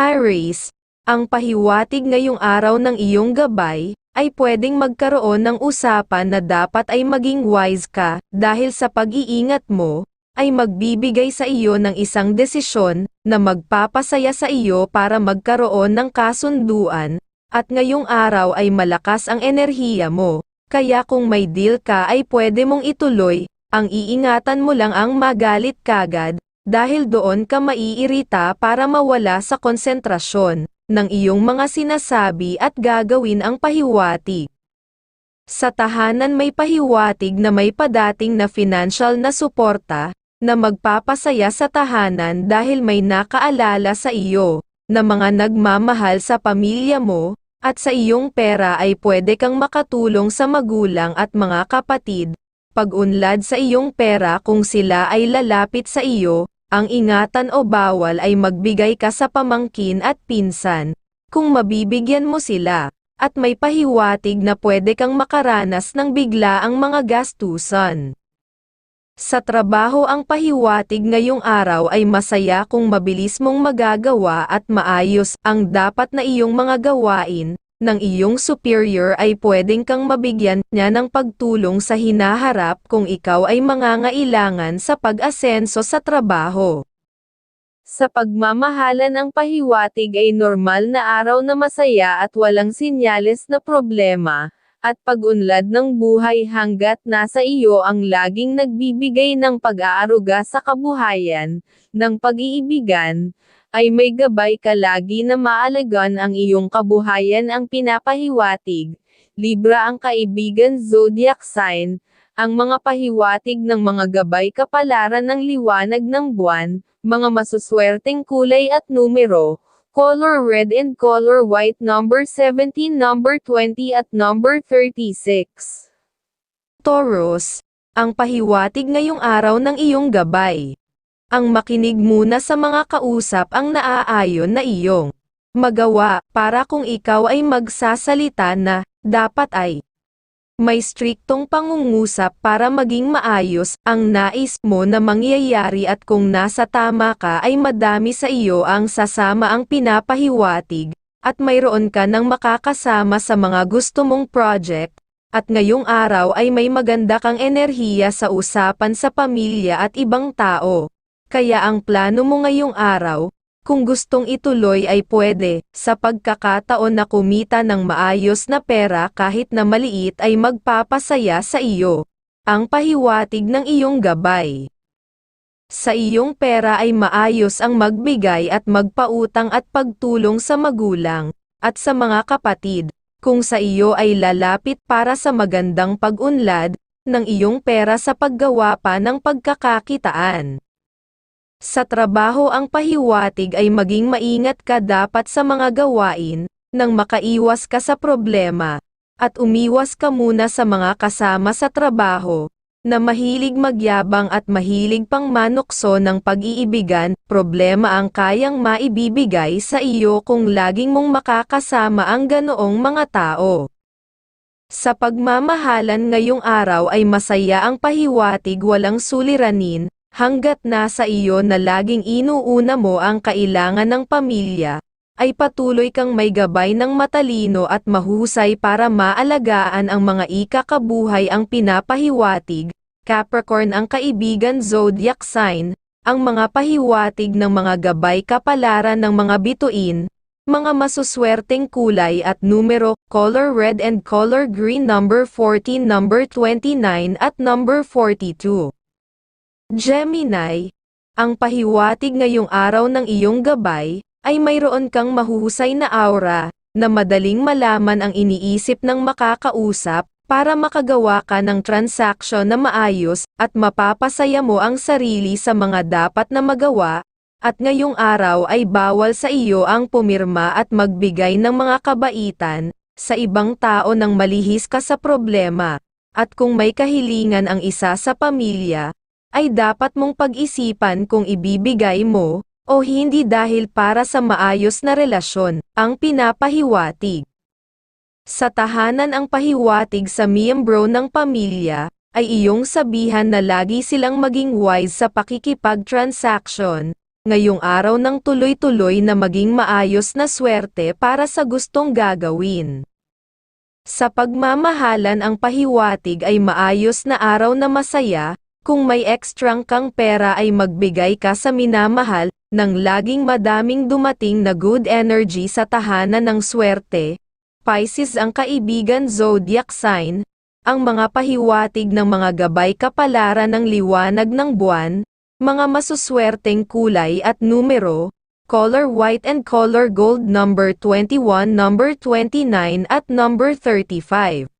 Aries, ang pahiwatig ngayong araw ng iyong gabay, ay pwedeng magkaroon ng usapan na dapat ay maging wise ka, dahil sa pag-iingat mo, ay magbibigay sa iyo ng isang desisyon, na magpapasaya sa iyo para magkaroon ng kasunduan, at ngayong araw ay malakas ang enerhiya mo, kaya kung may deal ka ay pwede mong ituloy, ang iingatan mo lang ang magalit kagad, dahil doon ka maiirita para mawala sa konsentrasyon ng iyong mga sinasabi at gagawin ang pahiwatig. Sa tahanan may pahiwatig na may padating na financial na suporta, na magpapasaya sa tahanan dahil may nakaalala sa iyo, na mga nagmamahal sa pamilya mo, at sa iyong pera ay pwede kang makatulong sa magulang at mga kapatid, pag-unlad sa iyong pera kung sila ay lalapit sa iyo, ang ingatan o bawal ay magbigay ka sa pamangkin at pinsan, kung mabibigyan mo sila, at may pahiwatig na pwede kang makaranas ng bigla ang mga gastusan. Sa trabaho ang pahiwatig ngayong araw ay masaya kung mabilis mong magagawa at maayos ang dapat na iyong mga gawain, ng iyong superior ay pwedeng kang mabigyan niya ng pagtulong sa hinaharap kung ikaw ay mangangailangan sa pag-asenso sa trabaho. Sa pagmamahalan ang pahiwatig ay normal na araw na masaya at walang sinyales na problema, at pag-unlad ng buhay hanggat nasa iyo ang laging nagbibigay ng pag-aaruga sa kabuhayan, ng pag-iibigan, ay may gabay ka lagi na maalagan ang iyong kabuhayan ang pinapahiwatig. Libra ang kaibigan zodiac sign, ang mga pahiwatig ng mga gabay kapalaran ng liwanag ng buwan, mga masuswerteng kulay at numero, color red and color white number 17 number 20 at number 36. Taurus, ang pahiwatig ngayong araw ng iyong gabay ang makinig muna sa mga kausap ang naaayon na iyong magawa para kung ikaw ay magsasalita na dapat ay may striktong pangungusap para maging maayos ang nais mo na mangyayari at kung nasa tama ka ay madami sa iyo ang sasama ang pinapahiwatig, at mayroon ka ng makakasama sa mga gusto mong project, at ngayong araw ay may maganda kang enerhiya sa usapan sa pamilya at ibang tao. Kaya ang plano mo ngayong araw, kung gustong ituloy ay pwede, sa pagkakataon na kumita ng maayos na pera kahit na maliit ay magpapasaya sa iyo. Ang pahiwatig ng iyong gabay. Sa iyong pera ay maayos ang magbigay at magpautang at pagtulong sa magulang, at sa mga kapatid, kung sa iyo ay lalapit para sa magandang pag-unlad, ng iyong pera sa paggawa pa ng pagkakakitaan. Sa trabaho ang pahiwatig ay maging maingat ka dapat sa mga gawain, nang makaiwas ka sa problema, at umiwas ka muna sa mga kasama sa trabaho, na mahilig magyabang at mahilig pang manukso ng pag-iibigan, problema ang kayang maibibigay sa iyo kung laging mong makakasama ang ganoong mga tao. Sa pagmamahalan ngayong araw ay masaya ang pahiwatig walang suliranin, hanggat nasa iyo na laging inuuna mo ang kailangan ng pamilya, ay patuloy kang may gabay ng matalino at mahusay para maalagaan ang mga ikakabuhay ang pinapahiwatig, Capricorn ang kaibigan zodiac sign, ang mga pahiwatig ng mga gabay kapalaran ng mga bituin, mga masuswerteng kulay at numero, color red and color green number 14 number 29 at number 42. Gemini, ang pahiwatig ngayong araw ng iyong gabay, ay mayroon kang mahuhusay na aura, na madaling malaman ang iniisip ng makakausap, para makagawa ka ng transaksyon na maayos, at mapapasaya mo ang sarili sa mga dapat na magawa, at ngayong araw ay bawal sa iyo ang pumirma at magbigay ng mga kabaitan, sa ibang tao nang malihis ka sa problema, at kung may kahilingan ang isa sa pamilya, ay dapat mong pag-isipan kung ibibigay mo, o hindi dahil para sa maayos na relasyon, ang pinapahiwatig. Sa tahanan ang pahiwatig sa miyembro ng pamilya, ay iyong sabihan na lagi silang maging wise sa pakikipag-transaction, ngayong araw ng tuloy-tuloy na maging maayos na swerte para sa gustong gagawin. Sa pagmamahalan ang pahiwatig ay maayos na araw na masaya, kung may ekstrang kang pera ay magbigay ka sa minamahal, nang laging madaming dumating na good energy sa tahanan ng swerte. Pisces ang kaibigan zodiac sign, ang mga pahiwatig ng mga gabay kapalaran ng liwanag ng buwan, mga masuswerteng kulay at numero, color white and color gold number 21, number 29 at number 35.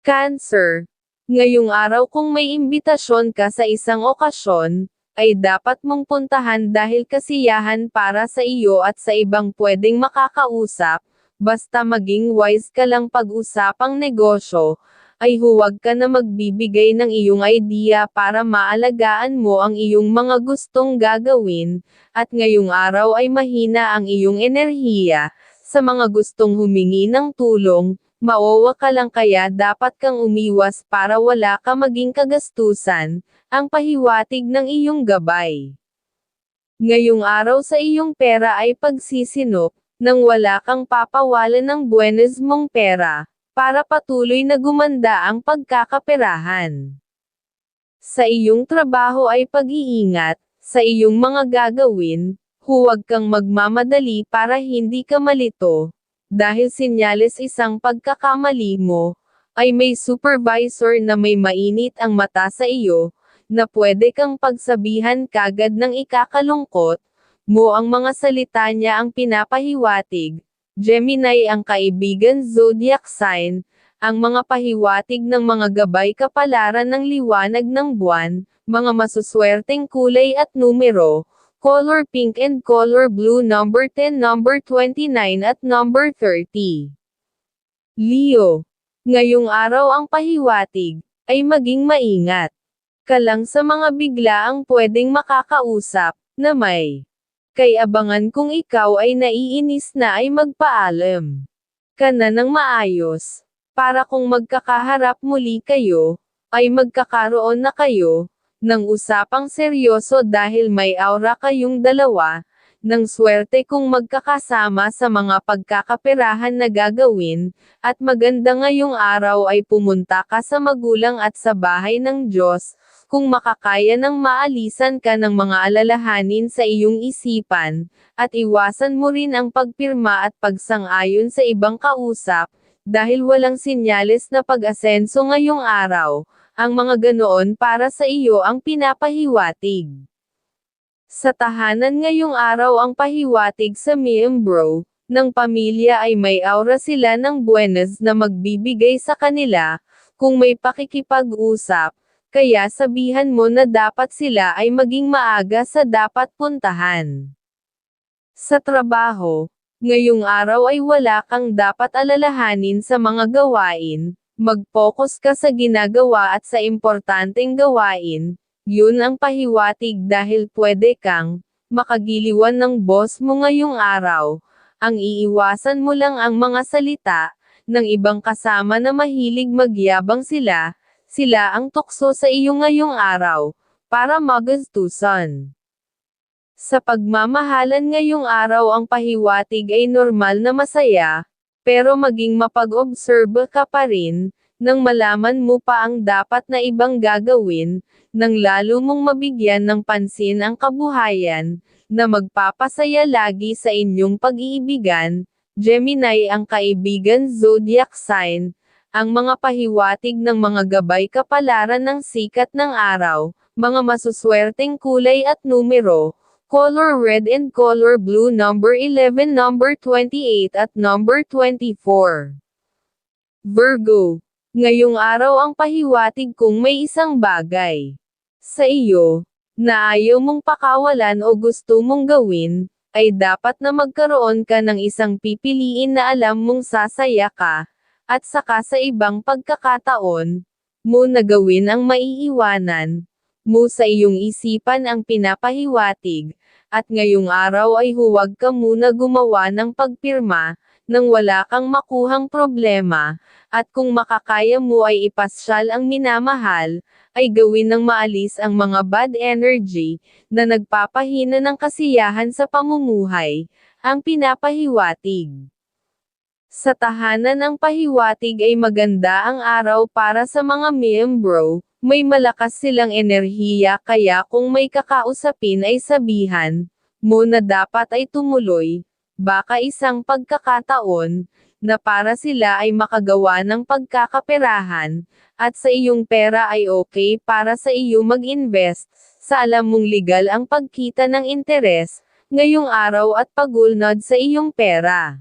Cancer. Ngayong araw kung may imbitasyon ka sa isang okasyon, ay dapat mong puntahan dahil kasiyahan para sa iyo at sa ibang pwedeng makakausap, basta maging wise ka lang pag-usapang negosyo, ay huwag ka na magbibigay ng iyong idea para maalagaan mo ang iyong mga gustong gagawin, at ngayong araw ay mahina ang iyong enerhiya, sa mga gustong humingi ng tulong, Maowa ka lang kaya dapat kang umiwas para wala ka maging kagastusan, ang pahiwatig ng iyong gabay. Ngayong araw sa iyong pera ay pagsisinop, nang wala kang papawalan ng buenas mong pera, para patuloy na gumanda ang pagkakaperahan. Sa iyong trabaho ay pag-iingat, sa iyong mga gagawin, huwag kang magmamadali para hindi ka malito, dahil sinyales isang pagkakamali mo, ay may supervisor na may mainit ang mata sa iyo, na pwede kang pagsabihan kagad ng ikakalungkot, mo ang mga salita niya ang pinapahiwatig. Gemini ang kaibigan zodiac sign, ang mga pahiwatig ng mga gabay kapalaran ng liwanag ng buwan, mga masuswerteng kulay at numero, color pink and color blue number 10, number 29 at number 30. Leo. Ngayong araw ang pahiwatig, ay maging maingat. Kalang sa mga biglaang pwedeng makakausap, na may. Kay abangan kung ikaw ay naiinis na ay magpaalam. Ka na ng maayos. Para kung magkakaharap muli kayo, ay magkakaroon na kayo, ng usapang seryoso dahil may aura kayong dalawa, ng swerte kung magkakasama sa mga pagkakaperahan na gagawin, at maganda ngayong araw ay pumunta ka sa magulang at sa bahay ng Diyos, kung makakaya ng maalisan ka ng mga alalahanin sa iyong isipan, at iwasan mo rin ang pagpirma at pagsang-ayon sa ibang kausap, dahil walang sinyales na pag-asenso ngayong araw, ang mga ganoon para sa iyo ang pinapahiwatig. Sa tahanan ngayong araw ang pahiwatig sa miyembro, ng pamilya ay may aura sila ng buenas na magbibigay sa kanila, kung may pakikipag-usap, kaya sabihan mo na dapat sila ay maging maaga sa dapat puntahan. Sa trabaho, ngayong araw ay wala kang dapat alalahanin sa mga gawain, Mag-focus ka sa ginagawa at sa importanteng gawain, yun ang pahiwatig dahil pwede kang, makagiliwan ng boss mo ngayong araw, ang iiwasan mo lang ang mga salita, ng ibang kasama na mahilig magyabang sila, sila ang tukso sa iyo ngayong araw, para magastusan. Sa pagmamahalan ngayong araw ang pahiwatig ay normal na masaya, pero maging mapag-observe ka pa rin, nang malaman mo pa ang dapat na ibang gagawin, nang lalo mong mabigyan ng pansin ang kabuhayan, na magpapasaya lagi sa inyong pag-iibigan, Gemini ang kaibigan zodiac sign, ang mga pahiwatig ng mga gabay kapalaran ng sikat ng araw, mga masuswerteng kulay at numero, color red and color blue number 11 number 28 at number 24. Virgo. Ngayong araw ang pahiwatig kung may isang bagay sa iyo, na ayaw mong pakawalan o gusto mong gawin, ay dapat na magkaroon ka ng isang pipiliin na alam mong sasaya ka, at saka sa ibang pagkakataon, mo na gawin ang maiiwanan, mo sa iyong isipan ang pinapahiwatig, at ngayong araw ay huwag ka muna gumawa ng pagpirma, nang wala kang makuhang problema, at kung makakaya mo ay ipasyal ang minamahal, ay gawin ng maalis ang mga bad energy, na nagpapahina ng kasiyahan sa pamumuhay, ang pinapahiwatig. Sa tahanan ng pahiwatig ay maganda ang araw para sa mga miyembro, may malakas silang enerhiya kaya kung may kakausapin ay sabihan, mo na dapat ay tumuloy, baka isang pagkakataon, na para sila ay makagawa ng pagkakaperahan, at sa iyong pera ay okay para sa iyo mag-invest, sa alam mong legal ang pagkita ng interes, ngayong araw at pagulnod sa iyong pera.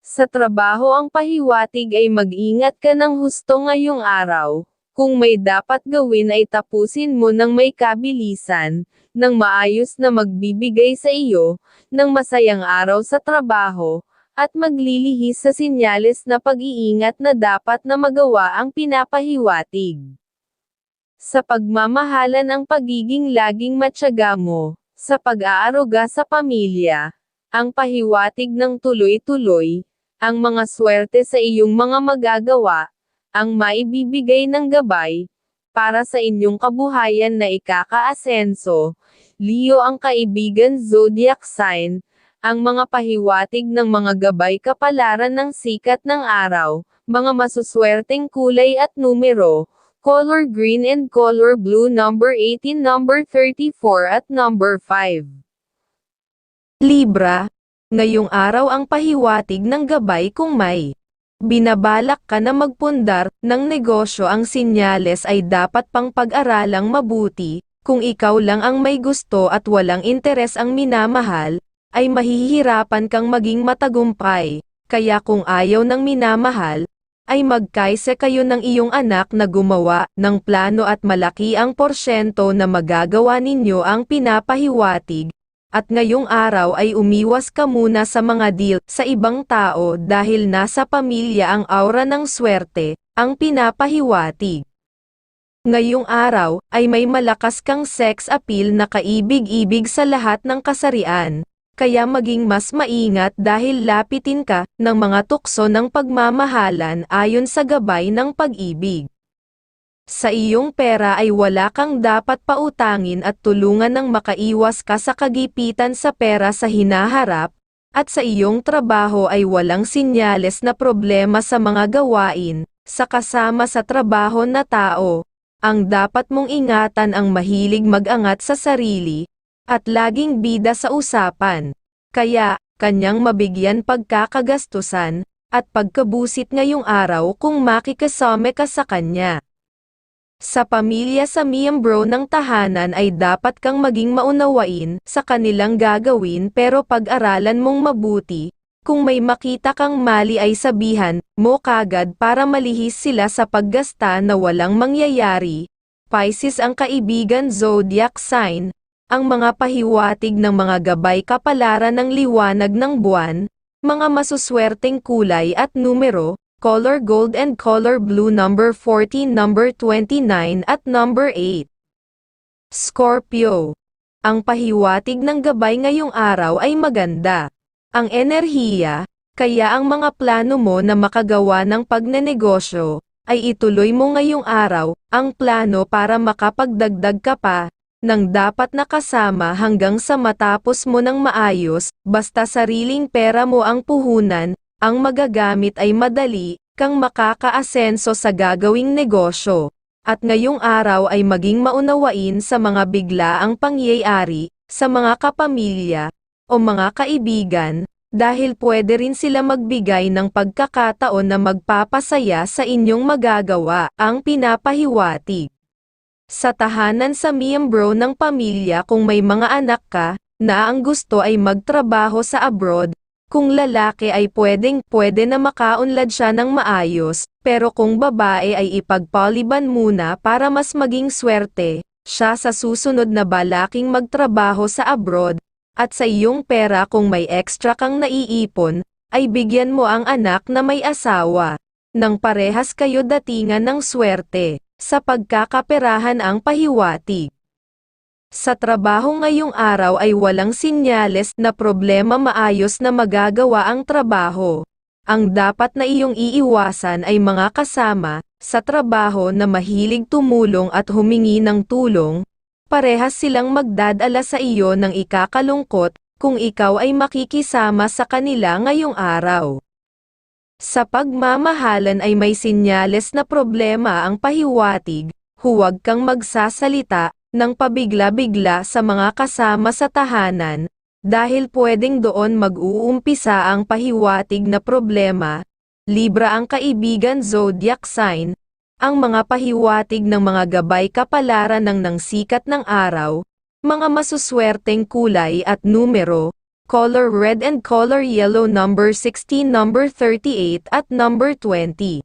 Sa trabaho ang pahiwatig ay mag-ingat ka ng husto ngayong araw, kung may dapat gawin ay tapusin mo ng may kabilisan, ng maayos na magbibigay sa iyo, ng masayang araw sa trabaho, at maglilihis sa sinyales na pag-iingat na dapat na magawa ang pinapahiwatig. Sa pagmamahala ng pagiging laging matyaga mo, sa pag-aaruga sa pamilya, ang pahiwatig ng tuloy-tuloy, ang mga swerte sa iyong mga magagawa, ang maibibigay ng gabay, para sa inyong kabuhayan na ikakaasenso, Leo ang kaibigan zodiac sign, ang mga pahiwatig ng mga gabay kapalaran ng sikat ng araw, mga masuswerteng kulay at numero, color green and color blue number 18 number 34 at number 5. Libra, ngayong araw ang pahiwatig ng gabay kung may binabalak ka na magpundar ng negosyo. Ang sinyales ay dapat pang pag-aralang mabuti, kung ikaw lang ang may gusto at walang interes ang minamahal, ay mahihirapan kang maging matagumpay, kaya kung ayaw ng minamahal, ay magkaisa kayo ng iyong anak na gumawa ng plano at malaki ang porsyento na magagawa ninyo ang pinapahiwatig, at ngayong araw ay umiwas ka muna sa mga deal sa ibang tao dahil nasa pamilya ang aura ng swerte, ang pinapahiwatig. Ngayong araw ay may malakas kang sex appeal na kaibig-ibig sa lahat ng kasarian, kaya maging mas maingat dahil lapitin ka ng mga tukso ng pagmamahalan ayon sa gabay ng pag-ibig. Sa iyong pera ay wala kang dapat pautangin at tulungan ng makaiwas ka sa kagipitan sa pera sa hinaharap, at sa iyong trabaho ay walang sinyales na problema sa mga gawain, sa kasama sa trabaho na tao. Ang dapat mong ingatan ang mahilig mag-angat sa sarili, at laging bida sa usapan. Kaya, kanyang mabigyan pagkakagastusan, at pagkabusit ngayong araw kung makikasame ka sa kanya. Sa pamilya sa miyembro ng tahanan ay dapat kang maging maunawain sa kanilang gagawin pero pag-aralan mong mabuti, kung may makita kang mali ay sabihan mo kagad para malihis sila sa paggasta na walang mangyayari. Pisces ang kaibigan zodiac sign, ang mga pahiwatig ng mga gabay kapalaran ng liwanag ng buwan, mga masuswerteng kulay at numero, color gold and color blue number 14 number 29 at number 8. Scorpio. Ang pahiwatig ng gabay ngayong araw ay maganda. Ang enerhiya, kaya ang mga plano mo na makagawa ng pagnenegosyo, ay ituloy mo ngayong araw, ang plano para makapagdagdag ka pa, ng dapat nakasama hanggang sa matapos mo ng maayos, basta sariling pera mo ang puhunan, ang magagamit ay madali, kang makakaasenso sa gagawing negosyo. At ngayong araw ay maging maunawain sa mga biglaang pangyayari, sa mga kapamilya, o mga kaibigan, dahil pwede rin sila magbigay ng pagkakataon na magpapasaya sa inyong magagawa, ang pinapahiwatig. Sa tahanan sa miyembro ng pamilya kung may mga anak ka, na ang gusto ay magtrabaho sa abroad, kung lalaki ay pwedeng pwede na makaunlad siya ng maayos, pero kung babae ay ipagpaliban muna para mas maging swerte, siya sa susunod na balaking magtrabaho sa abroad, at sa iyong pera kung may extra kang naiipon, ay bigyan mo ang anak na may asawa. Nang parehas kayo datingan ng swerte, sa pagkakaperahan ang pahiwatig. Sa trabaho ngayong araw ay walang sinyales na problema maayos na magagawa ang trabaho. Ang dapat na iyong iiwasan ay mga kasama, sa trabaho na mahilig tumulong at humingi ng tulong, parehas silang magdadala sa iyo ng ikakalungkot, kung ikaw ay makikisama sa kanila ngayong araw. Sa pagmamahalan ay may sinyales na problema ang pahiwatig, huwag kang magsasalita, ng pabigla-bigla sa mga kasama sa tahanan, dahil pwedeng doon mag-uumpisa ang pahiwatig na problema, Libra ang kaibigan zodiac sign, ang mga pahiwatig ng mga gabay kapalaran ng nang sikat ng araw, mga masuswerteng kulay at numero, color red and color yellow number 16 number 38 at number 20.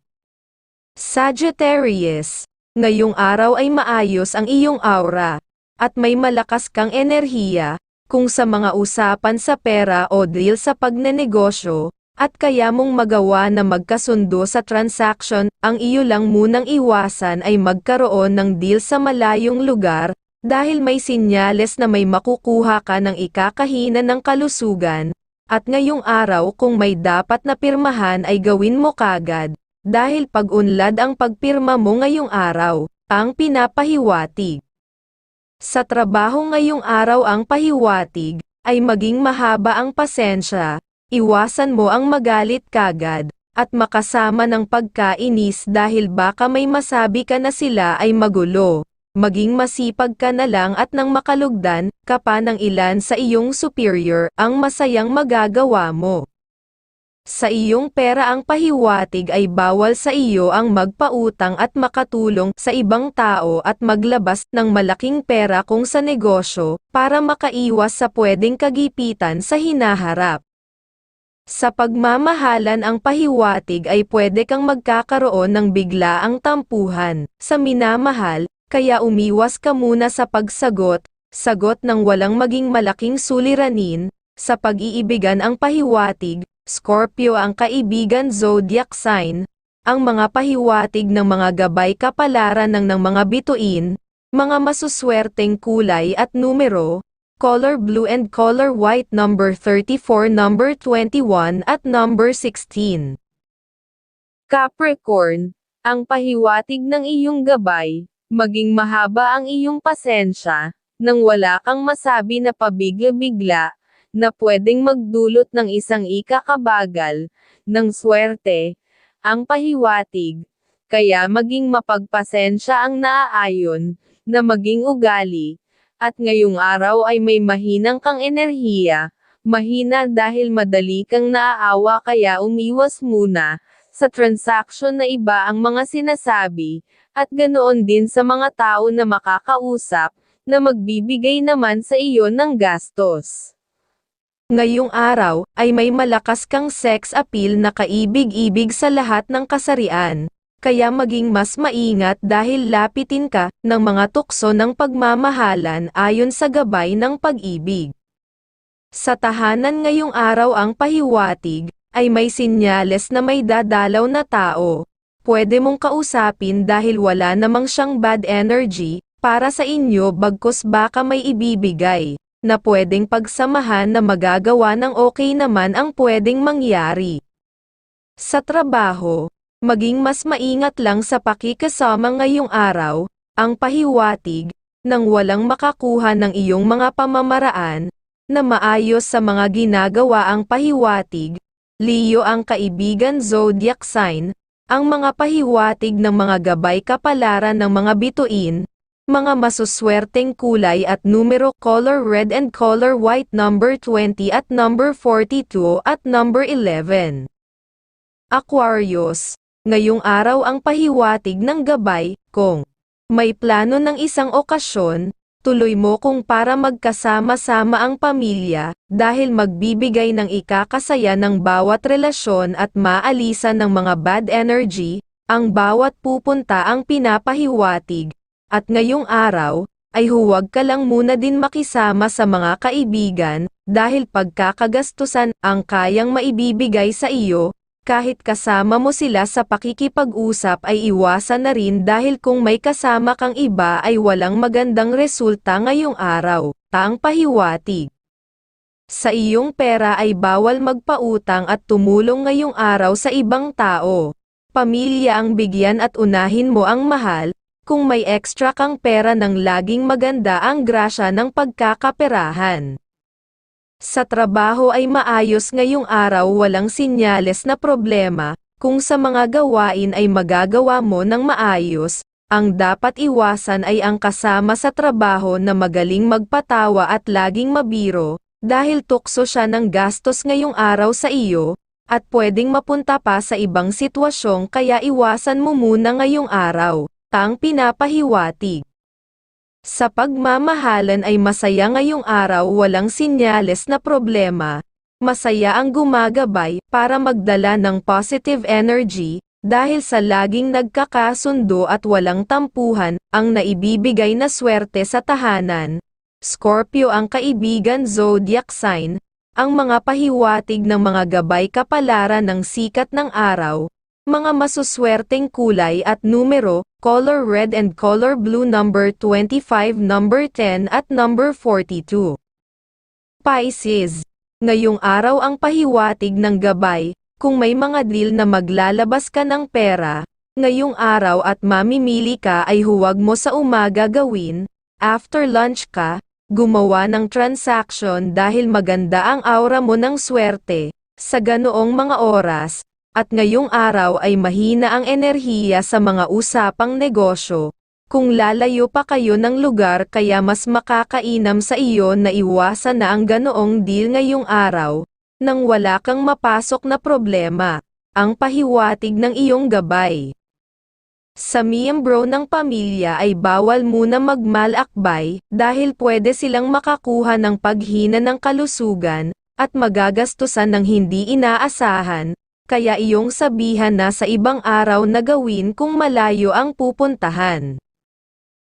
Sagittarius, ngayong araw ay maayos ang iyong aura, at may malakas kang enerhiya, kung sa mga usapan sa pera o deal sa pagnenegosyo, at kaya mong magawa na magkasundo sa transaction, ang iyo lang munang iwasan ay magkaroon ng deal sa malayong lugar, dahil may sinyales na may makukuha ka ng ikakahina ng kalusugan, at ngayong araw kung may dapat na pirmahan ay gawin mo kagad, dahil pag-unlad ang pagpirma mo ngayong araw, ang pinapahiwatig. Sa trabaho ngayong araw ang pahiwatig, ay maging mahaba ang pasensya, iwasan mo ang magalit kagad, at makasama ng pagkainis dahil baka may masabi ka na sila ay magulo. Maging masipag ka na lang at nang makalugdan ka pa ilan sa iyong superior ang masayang magagawa mo. Sa iyong pera ang pahiwatig ay bawal sa iyo ang magpautang at makatulong sa ibang tao at maglabas ng malaking pera kung sa negosyo, para makaiwas sa pwedeng kagipitan sa hinaharap. Sa pagmamahalan ang pahiwatig ay pwede kang magkakaroon ng biglaang tampuhan, sa minamahal, kaya umiwas ka muna sa pagsagot, sagot ng walang maging malaking suliranin, sa pag-iibigan ang pahiwatig, Scorpio ang kaibigan zodiac sign, ang mga pahiwatig ng mga gabay kapalaran ng ng mga bituin, mga masuswerteng kulay at numero, color blue and color white number 34 number 21 at number 16. Capricorn, ang pahiwatig ng iyong gabay, maging mahaba ang iyong pasensya, nang wala kang masabi na pabigla-bigla, na pwedeng magdulot ng isang ikakabagal, ng swerte, ang pahiwatig, kaya maging mapagpasensya ang naaayon, na maging ugali, at ngayong araw ay may mahinang kang enerhiya, mahina dahil madali kang naaawa kaya umiwas muna, sa transaction na iba ang mga sinasabi, at ganoon din sa mga tao na makakausap, na magbibigay naman sa iyo ng gastos. Ngayong araw, ay may malakas kang sex appeal na kaibig-ibig sa lahat ng kasarian, kaya maging mas maingat dahil lapitin ka ng mga tukso ng pagmamahalan ayon sa gabay ng pag-ibig. Sa tahanan ngayong araw ang pahiwatig, ay may sinyales na may dadalaw na tao. Pwede mong kausapin dahil wala namang siyang bad energy, para sa inyo bagkus baka may ibibigay, na pwedeng pagsamahan na magagawa ng okay naman ang pwedeng mangyari. Sa trabaho, maging mas maingat lang sa pakikasama ngayong araw, ang pahiwatig, nang walang makakuha ng iyong mga pamamaraan, na maayos sa mga ginagawa ang pahiwatig, Leo ang kaibigan zodiac sign, ang mga pahiwatig ng mga gabay kapalaran ng mga bituin, mga masuswerteng kulay at numero color red and color white number 20 at number 42 at number 11. Aquarius, ngayong araw ang pahiwatig ng gabay, kung may plano ng isang okasyon, tuloy mo kung para magkasama-sama ang pamilya, dahil magbibigay ng ikakasaya ng bawat relasyon at maalisan ng mga bad energy, ang bawat pupunta ang pinapahiwatig, at ngayong araw, ay huwag ka lang muna din makisama sa mga kaibigan, dahil pagkakagastusan ang kayang maibibigay sa iyo, kahit kasama mo sila sa pakikipag-usap ay iwasan na rin dahil kung may kasama kang iba ay walang magandang resulta ngayong araw, tang pahiwatig. Sa iyong pera ay bawal magpautang at tumulong ngayong araw sa ibang tao. Pamilya ang bigyan at unahin mo ang mahal, kung may extra kang pera nang laging maganda ang grasya ng pagkakaperahan. Sa trabaho ay maayos ngayong araw walang sinyales na problema, kung sa mga gawain ay magagawa mo ng maayos, ang dapat iwasan ay ang kasama sa trabaho na magaling magpatawa at laging mabiro, dahil tukso siya ng gastos ngayong araw sa iyo, at pwedeng mapunta pa sa ibang sitwasyon kaya iwasan mo muna ngayong araw, tang pinapahiwatig. Sa pagmamahalan ay masaya ngayong araw walang sinyales na problema, masaya ang gumagabay para magdala ng positive energy, dahil sa laging nagkakasundo at walang tampuhan, ang naibibigay na swerte sa tahanan. Scorpio ang kaibigan zodiac sign, ang mga pahiwatig ng mga gabay kapalaran ng sikat ng araw, mga masuswerteng kulay at numero, color red and color blue number 25, number 10 at number 42. Pisces. Ngayong araw ang pahiwatig ng gabay, kung may mga deal na maglalabas ka ng pera, ngayong araw at mamimili ka ay huwag mo sa umaga gawin, after lunch ka, gumawa ng transaction dahil maganda ang aura mo ng swerte, sa ganoong mga oras, at ngayong araw ay mahina ang enerhiya sa mga usapang negosyo. Kung lalayo pa kayo ng lugar kaya mas makakainam sa iyo na iwasan na ang ganoong deal ngayong araw, nang wala kang mapasok na problema, ang pahiwatig ng iyong gabay. Sa miyembro ng pamilya ay bawal muna magmalakbay dahil pwede silang makakuha ng paghina ng kalusugan at magagastusan ng hindi inaasahan, kaya iyong sabihan na sa ibang araw na gawin kung malayo ang pupuntahan.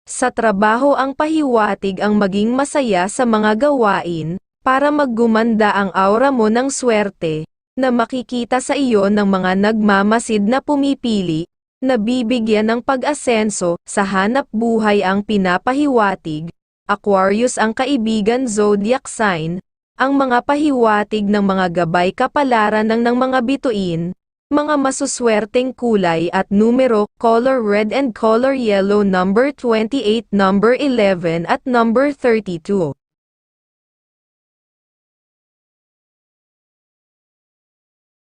Sa trabaho ang pahiwatig ang maging masaya sa mga gawain, para maggumanda ang aura mo ng swerte, na makikita sa iyo ng mga nagmamasid na pumipili, na bibigyan ng pag-asenso, sa hanap buhay ang pinapahiwatig, Aquarius ang kaibigan zodiac sign, ang mga pahiwatig ng mga gabay kapalaran ng ng mga bituin, mga masuswerteng kulay at numero, color red and color yellow number 28, number 11 at number 32.